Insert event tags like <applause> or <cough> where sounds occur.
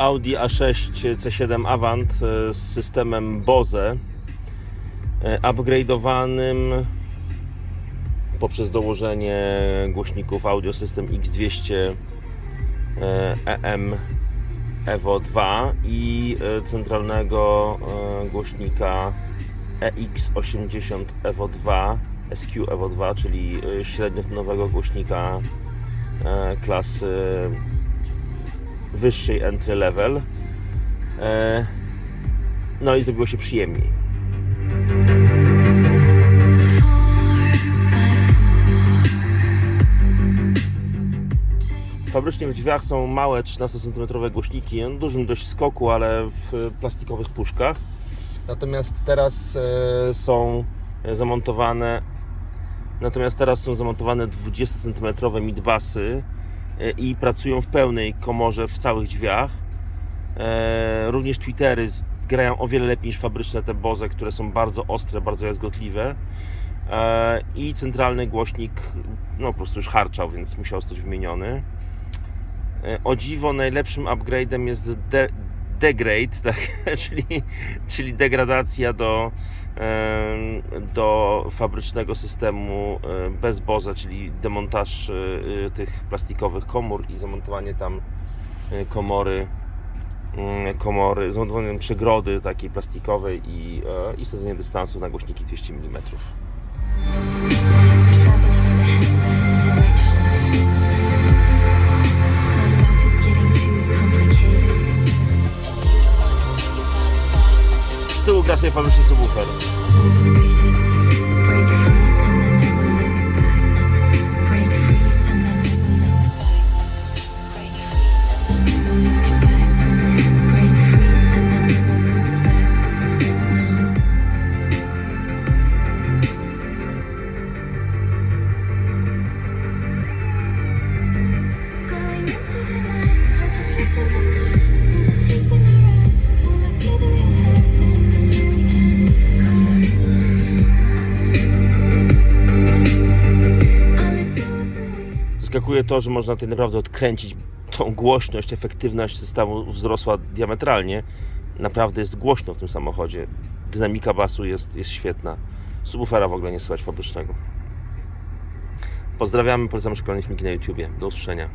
Audi A6 C7 Avant e, z systemem Bose e, upgrade'owanym poprzez dołożenie głośników Audio System X200 e, EM Evo 2 i e, centralnego e, głośnika EX80 Evo 2 SQ Evo 2, czyli e, średniotonowego głośnika e, klasy wyższej entry level. E, No i zrobiło się przyjemniej. Fabrycznie w drzwiach są małe 13 cm głośniki, o dużym dość skoku, ale w plastikowych puszkach. Natomiast teraz e, są zamontowane Natomiast teraz są zamontowane 20 cm midbasy i pracują w pełnej komorze w całych drzwiach. E, Również Twittery grają o wiele lepiej niż fabryczne te Boze, które są bardzo ostre, bardzo jazgotliwe. E, I centralny głośnik no po prostu już harczał, więc musiał zostać wymieniony. E, O dziwo najlepszym upgrade'em jest degrade, tak? <laughs> czyli, czyli degradacja do, do fabrycznego systemu bez Boza, czyli demontaż e, e, tych plastikowych komór i zamontowanie tam e, komory mm, komory, zamontowanie przegrody takiej plastikowej i, i sadzenie dystansu na głośniki 200 mm. Sobie fabryczny subwoofer. Zaskakuje to, że można tutaj naprawdę odkręcić tą głośność, efektywność systemu wzrosła diametralnie. Naprawdę jest głośno w tym samochodzie. Dynamika basu jest, jest świetna. Subwoofera w ogóle nie słychać fabrycznego. Pozdrawiamy, polecamy szkolne filmiki na YouTubie. Do usłyszenia.